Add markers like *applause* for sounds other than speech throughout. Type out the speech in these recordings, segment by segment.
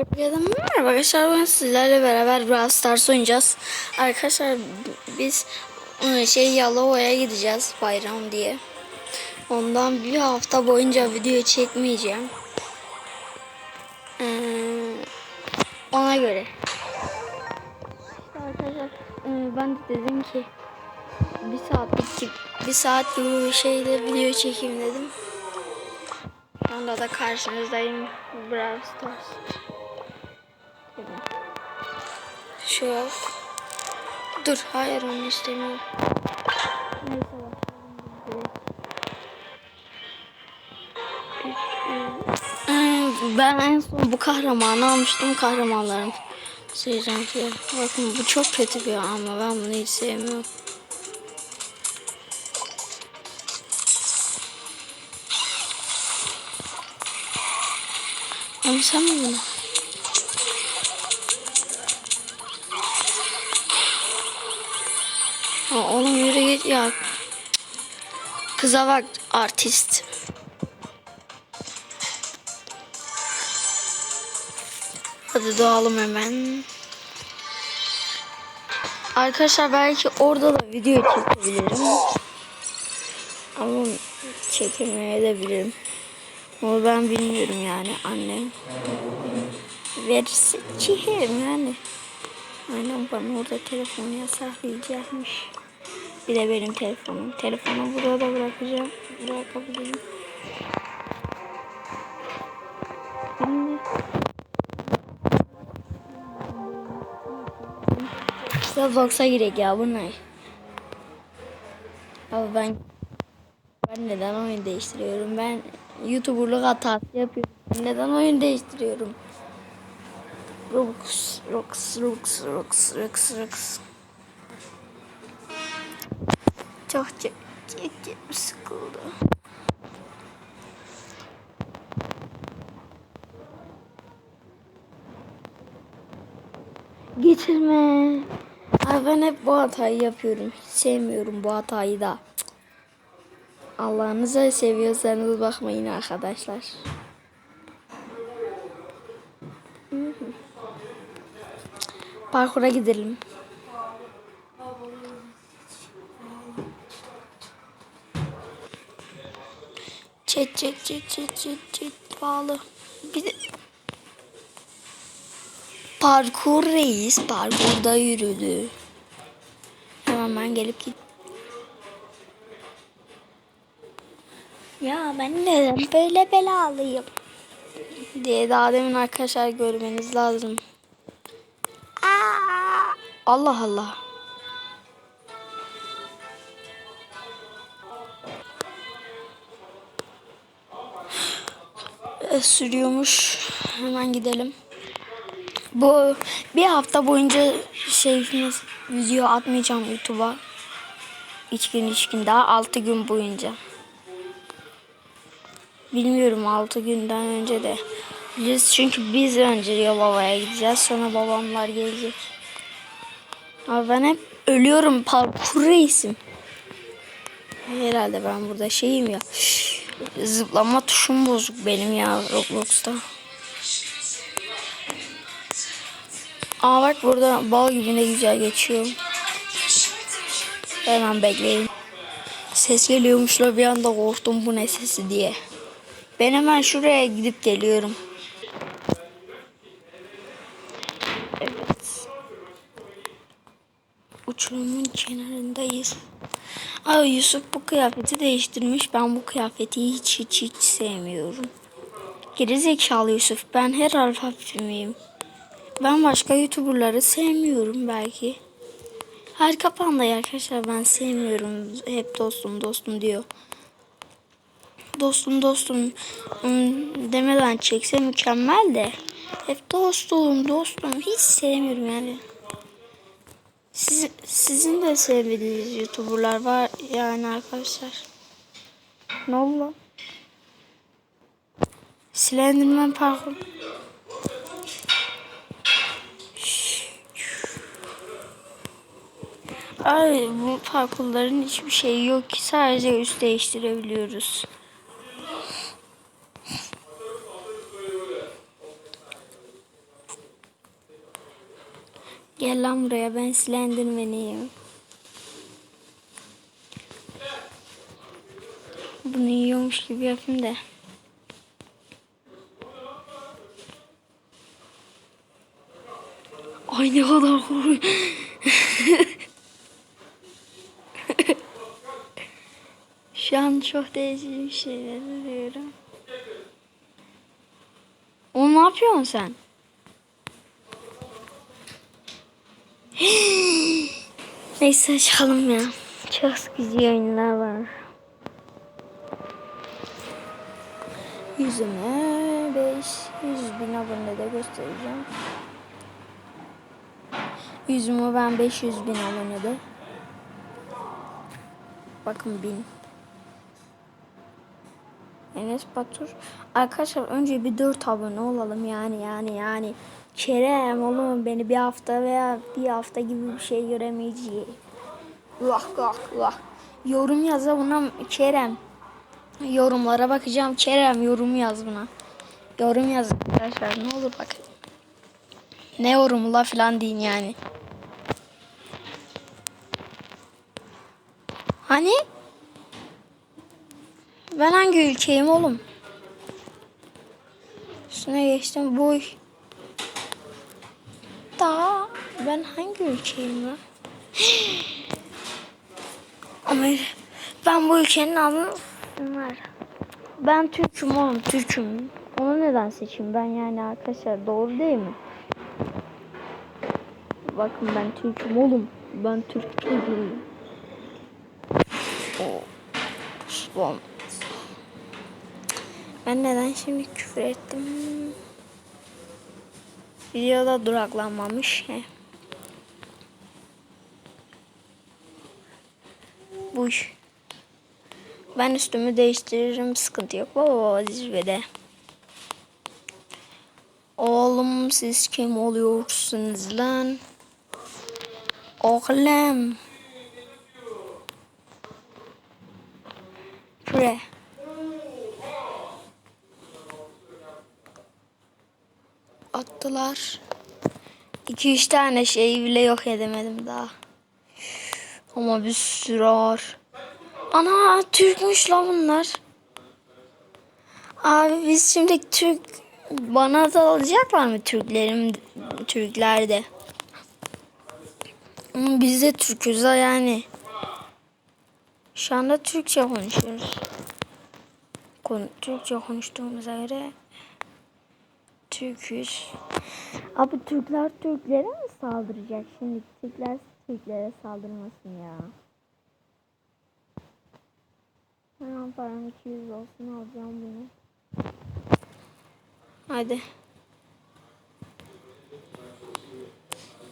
Herkese merhaba arkadaşlar ben sizlerle beraber Brawl Stars oynayacağız. Arkadaşlar biz şey Yalova'ya gideceğiz bayram diye. Ondan bir hafta boyunca video çekmeyeceğim. Ee, ona göre. Arkadaşlar e, ben de dedim ki bir saatlik bir saat gibi bir şeyle video çekeyim dedim. Şu anda da karşınızdayım Brawl Stars. Şu yok. Dur hayır onu istemiyorum. Neyse başlayalım. Ben en son bu kahramanı almıştım kahramanların. Seyircan diye. Bakın bu çok kötü bir ama ben bunu hiç sevmiyorum. Ama sen mi bunu? Git ya. Kıza bak artist. Hadi doğalım hemen. Arkadaşlar belki orada da video çekebilirim. Ama çekemeye de bilirim. Ama ben bilmiyorum yani annem. Verirse çekerim yani. Annem bana orada telefonu yasaklayacakmış. Bir de benim telefonum. Telefonu burada da bırakacağım. Bırakabilirim. Şimdi Roblox'a girek ya bu ne? Abi ben ben neden oyun değiştiriyorum? Ben YouTuber'lık hatası yapıyorum. Neden oyun değiştiriyorum? Roblox, Roblox, Roblox, Roblox, Roblox, Roblox. Çok çok çok sıkıldı. Getirme. Ay ben hep bu hatayı yapıyorum. Hiç sevmiyorum bu hatayı da. Allah'ınıza seviyorsanız bakmayın arkadaşlar. Parkura gidelim. Çet çet çet çet çet bağlı. Bir de parkur reis parkurda yürüdü. Hemen gelip git. Ya ben neden böyle belalıyım? diye daha demin arkadaşlar görmeniz lazım. Aa! Allah Allah. Sürüyormuş. Hemen gidelim. Bu bir hafta boyunca şey video atmayacağım YouTube'a. Üç gün üç gün daha altı gün boyunca. Bilmiyorum altı günden önce de. Biz çünkü biz önce Yalova'ya gideceğiz. Sonra babamlar gelecek. Ama ben hep ölüyorum parkur reisim. Herhalde ben burada şeyim ya. Zıplama tuşum bozuk benim ya Roblox'ta. Aa bak burada bal gibi ne güzel geçiyor. Hemen bekleyin. Ses geliyormuşla bir anda korktum bu ne sesi diye. Ben hemen şuraya gidip geliyorum. Evet. Uçurumun kenarındayız. Ay Yusuf bu kıyafeti değiştirmiş. Ben bu kıyafeti hiç hiç hiç sevmiyorum. Gerizekalı Yusuf. Ben her alfabemiyim. Ben başka YouTuber'ları sevmiyorum belki. Harika Panda'yı arkadaşlar ben sevmiyorum. Hep dostum dostum diyor. Dostum dostum demeden çekse mükemmel de. Hep dostum dostum hiç sevmiyorum yani. Siz, sizin de sevmediğiniz YouTuber'lar var yani arkadaşlar. Ne oldu? Slenderman parkur. Ay bu parkurların hiçbir şeyi yok ki sadece üst değiştirebiliyoruz. Gel lan buraya ben Slenderman'iyim. Bunu yiyormuş gibi yapayım da. Ay ne kadar korkunç. *laughs* Şu an çok değişik şeyler görüyorum. O ne yapıyorsun sen? Neyse açalım ya. Çok sıkıcı oyunlar var. Yüzümü 500 bin abonede göstereceğim. Yüzümü ben 500 bin abonede. Bakın bin. Enes Batur. Arkadaşlar önce bir 4 abone olalım yani yani yani. Kerem oğlum beni bir hafta veya bir hafta gibi bir şey göremeyeceğim. Vah vah vah. Yorum yaz buna Kerem. Yorumlara bakacağım Kerem yorum yaz buna. Yorum yaz arkadaşlar ne olur bak. Ne yorumla falan deyin yani. Hani? Ben hangi ülkeyim oğlum? Üstüne geçtim. Bu ben hangi ülkeyim lan? Amerika. Ben bu ülkenin adını bunlar. Ben Türk'üm oğlum Türk'üm. Onu neden seçeyim ben yani arkadaşlar doğru değil mi? Bakın ben Türk'üm oğlum. Ben Türk çocuğuyum. Oh. Ben neden şimdi küfür ettim? Videoda duraklanmamış. Heh. bu iş. Ben üstümü değiştiririm sıkıntı yok. Baba zirvede. Oğlum siz kim oluyorsunuz lan? Oğlum. Pre. Attılar. İki üç tane şey bile yok edemedim daha. Ama bir sürü ağır. Ana Türkmüş la bunlar. Abi biz şimdi Türk bana da alacaklar mı Türklerim Türklerde? Biz de Türk'üz yani. Şu anda Türkçe konuşuyoruz. Konu, Türkçe konuştuğumuza göre Türk'üz. Abi Türkler Türklere mi saldıracak şimdi? Türkler Türklere saldırmasın ya. Hemen param 200 olsun alacağım bunu. Hadi.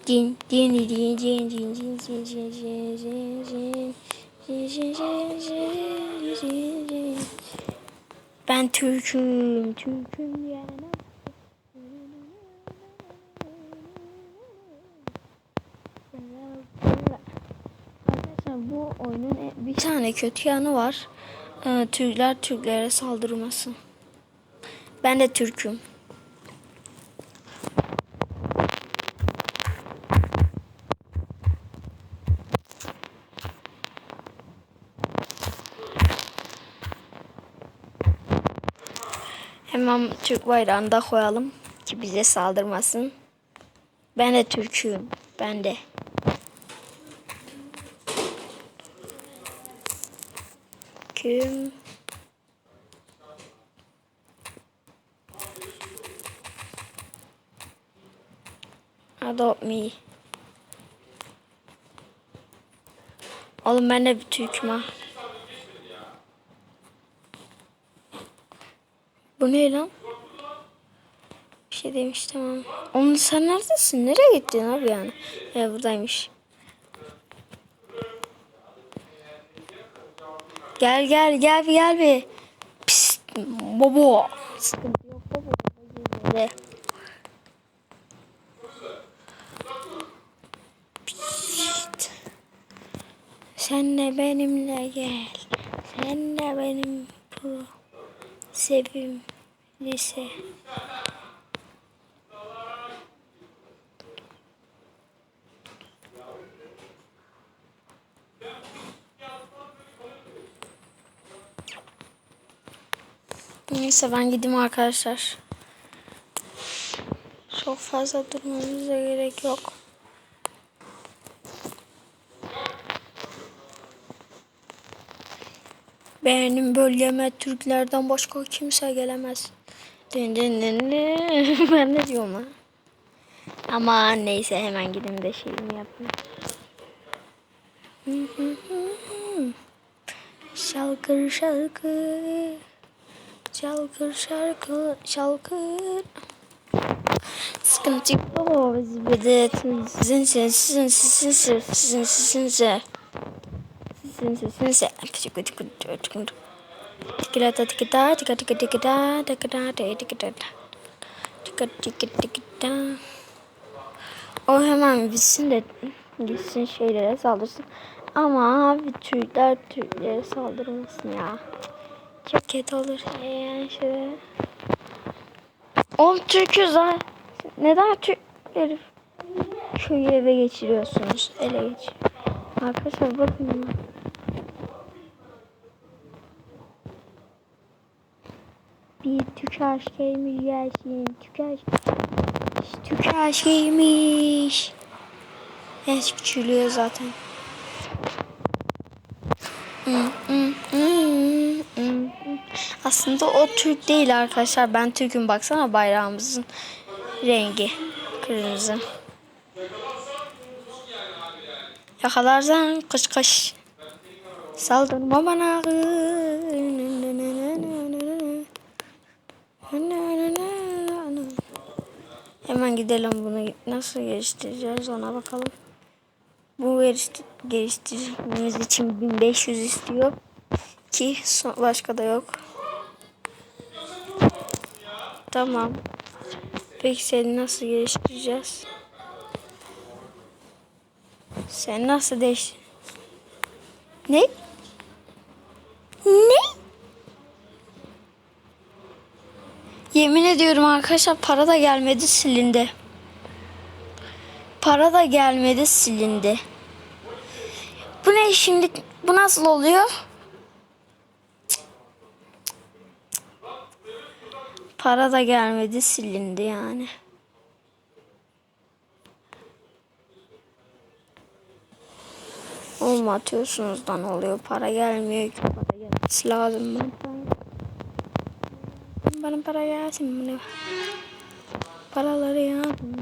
Din din din din din din din din din din ben Türk'üm, Türk'üm yani. Bu oyunun e- bir tane kötü yanı var. Ee, Türkler Türklere saldırması. Ben de Türk'üm. Hemen Türk bayrağını da koyalım ki bize saldırmasın. Ben de Türk'üm. Ben de. Kim? Adopt me. Oğlum ben de bir Türk'üm ha. Bu ne lan? Bir şey demiş tamam. Oğlum sen neredesin? Nereye gittin abi yani? Ya buradaymış. Gel gel gel bir gel bir. Pist bobo. Sıkıntı yok bobo. Gel. Pist. Sen de benimle gel. Sen de benim pro. Sevim lise. Neyse ben gideyim arkadaşlar. Çok fazla durmamıza gerek yok. Benim bölgeme Türklerden başka kimse gelemez. Dın dın dın dın. *laughs* ben ne diyorum ha? Ama neyse hemen gidin de şeyimi yapayım. Şalkır şalkır. Şalkır şarkı şalkır. Sıkıntı yok. Bir de sizin sizin sizin sizin sizin sizin sizin sizin sizin O hemen bitsin de gitsin şeylere saldırsın. Ama abi Türkler Türklere saldırmasın ya. Çok kötü olur. Yani şöyle. Oğlum Türk'üz ha. Neden Türk herif köyü eve geçiriyorsunuz? Ele geç. Arkadaşlar bakın. Bir Türk aşkıymış gelsin. Türk aşk. Türk aşkıymış. Yaş küçülüyor zaten. Aslında o Türk değil arkadaşlar. Ben Türk'üm baksana bayrağımızın rengi kırmızı. Yakalarsan kış kış. Saldırma bana. Hemen gidelim bunu nasıl geliştireceğiz ona bakalım. Bu geliştir geliştirmemiz için 1500 istiyor ki başka da yok. Tamam. Peki seni nasıl geliştireceğiz? Sen nasıl değiş? Ne? Ne? Yemin ediyorum arkadaşlar para da gelmedi silindi. Para da gelmedi silindi. Bu ne şimdi? Bu nasıl oluyor? Para da gelmedi silindi yani. Olma atıyorsunuz da ne oluyor? Para gelmiyor ki para gelmesi lazım bana. Bana para gelsin bana. Paraları yardım.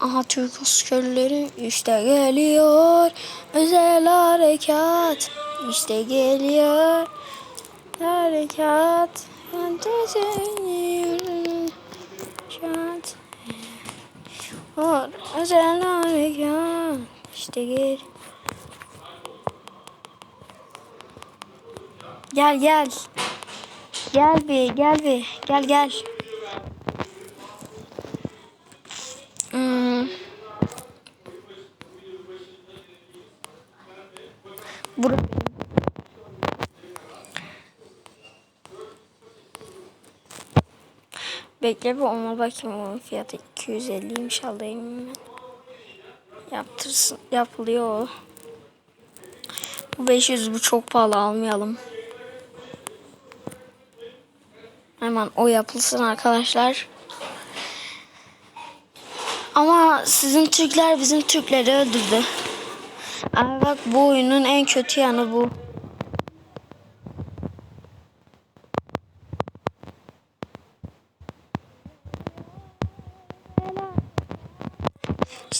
Aha Türk askerleri işte geliyor. Özel harekat işte geliyor. Harekat. Harekat. Var özel harekat işte gel. Gel gel. Gel bir gel bir gel gel. Bekle bir ona bakayım onun fiyatı 250'ymiş alayım hemen. Yaptırsın yapılıyor. Bu 500 bu çok pahalı almayalım. Hemen o yapılsın arkadaşlar. Ama sizin Türkler bizim Türkleri öldürdü. Abi bak bu oyunun en kötü yanı bu.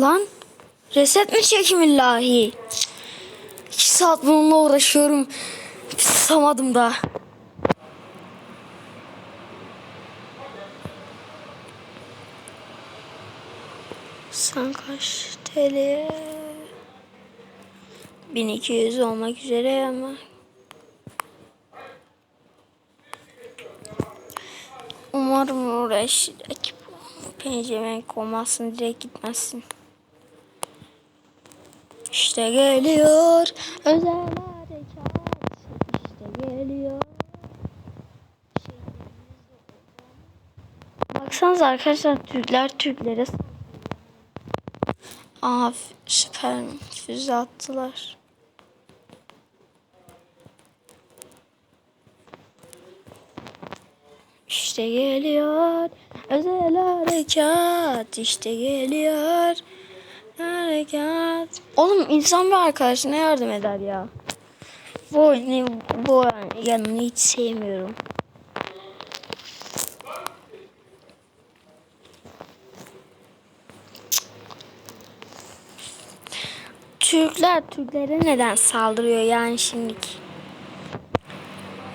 Lan reset mi çekim illahi? İki saat bununla uğraşıyorum. Samadım da. Sen kaç TL? 1200 olmak üzere ama. Umarım uğraşacak. Penceremek olmazsın direkt gitmezsin. İşte geliyor özel harekat. İşte geliyor. Baksanıza arkadaşlar Türkler Türklere Aa süper füze attılar. İşte geliyor özel harekat işte geliyor harekat. Oğlum insan bir arkadaşına yardım eder ya. Bu oyunu bu yanını hiç sevmiyorum. Türkler Türklere neden saldırıyor yani şimdiki?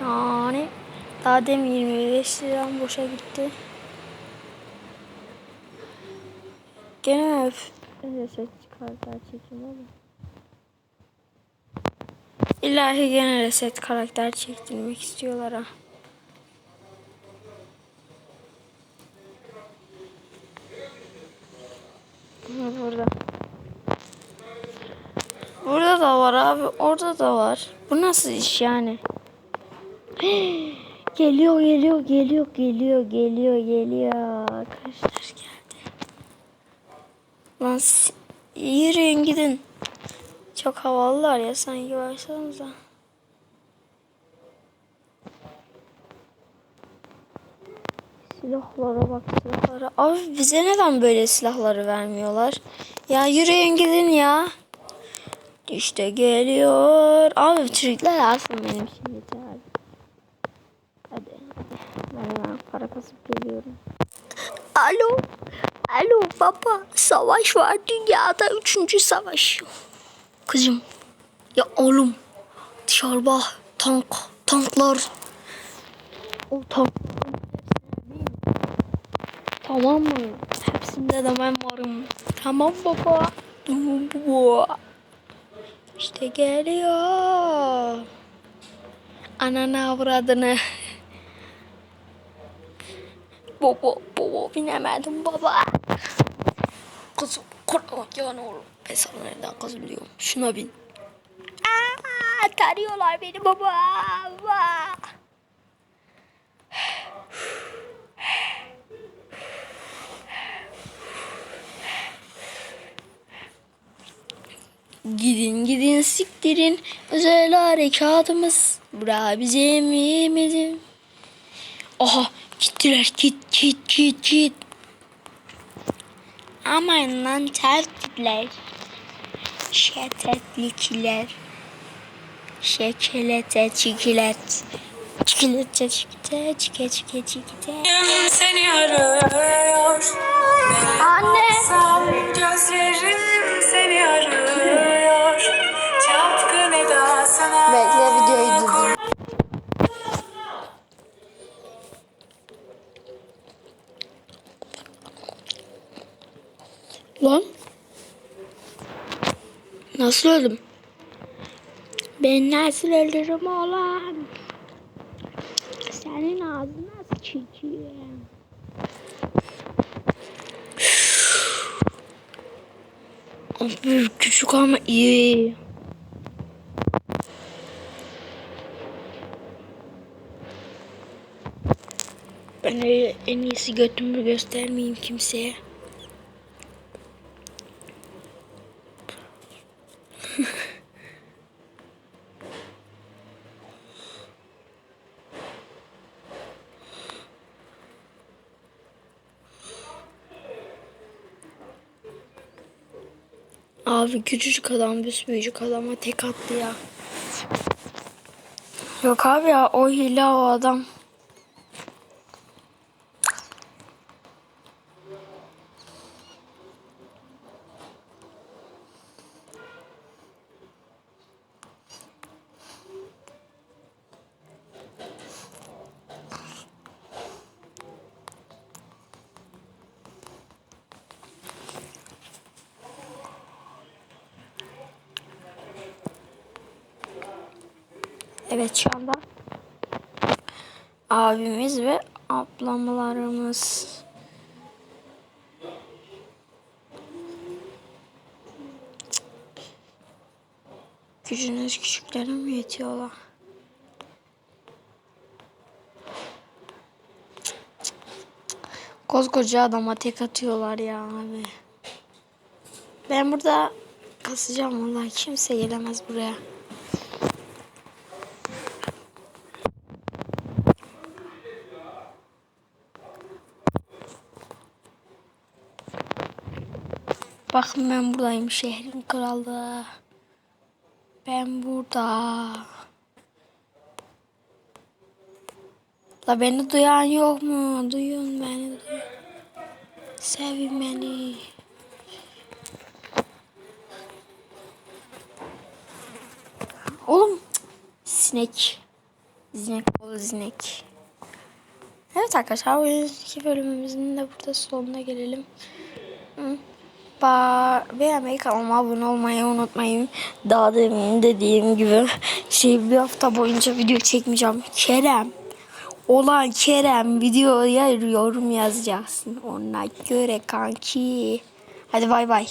Yani daha demin 25 liram boşa gitti. Gene reset karakter çekim ama. İlahi gene reset karakter çektirmek istiyorlar ha. Burada. Burada da var abi. Orada da var. Bu nasıl iş yani? *gasps* geliyor, geliyor, geliyor, geliyor, geliyor, geliyor. Arkadaşlar. Lan yürüyün gidin. Çok havalılar ya sanki baksanıza. Silahlara bak silahlara. Abi bize neden böyle silahları vermiyorlar? Ya yürüyün gidin ya. İşte geliyor. Abi Türkler alsın benim için yeter. Hadi. Ben hemen para kasıp geliyorum. Alo. Alo baba. Savaş var dünyada. Üçüncü savaş. Kızım. Ya oğlum. Dışarı bak. Tank. Tanklar. O tank. Tamam mı? Hepsinde de ben varım. Tamam baba. Baba. İşte geliyor. Ananı avradını. Baba, baba binemedim baba. Kızım, korkma can oğlum. Ben sana nereden kız biliyorum. Şuna bin. Aa, tarıyorlar beni baba. baba. Gidin gidin siktirin özel harekatımız. Bura bizim yemizim. Aha gittiler git git git git. Aman lan tertipler. Şetetlikler. Şekelete çikilet. Çikilete çikite çike çike çikite. seni arıyor. Anne. Gözlerim seni arıyor. Çapkın edasına. Bekle videoyu Lan. Nasıl öldüm? Ben nasıl öldürürüm oğlum? Senin ağzına sıçayım. Abi küçük ama iyi. Ben en iyisi götümü göstermeyeyim kimseye. Abi küçücük adam büyücük adama tek attı ya. Yok abi ya o hile o adam. Evet şu anda abimiz ve ablamlarımız. Gücünüz küçüklere yetiyorlar? Koskoca adama tek atıyorlar ya abi. Ben burada kasacağım vallahi kimse gelemez buraya. Bakın ben buradayım şehrin kralı. Ben burada. La beni duyan yok mu? Duyun beni. Duyun. Sevin beni. Oğlum sinek. Sinek ol sinek. Evet arkadaşlar bu bölümümüzün de burada sonuna gelelim. Hı. Ba beğenmeyi kanalıma abone olmayı unutmayın. Daha demin dediğim gibi şey bir hafta boyunca video çekmeyeceğim. Kerem. Olan Kerem videoya yorum yazacaksın. Ona göre kanki. Hadi bay bay.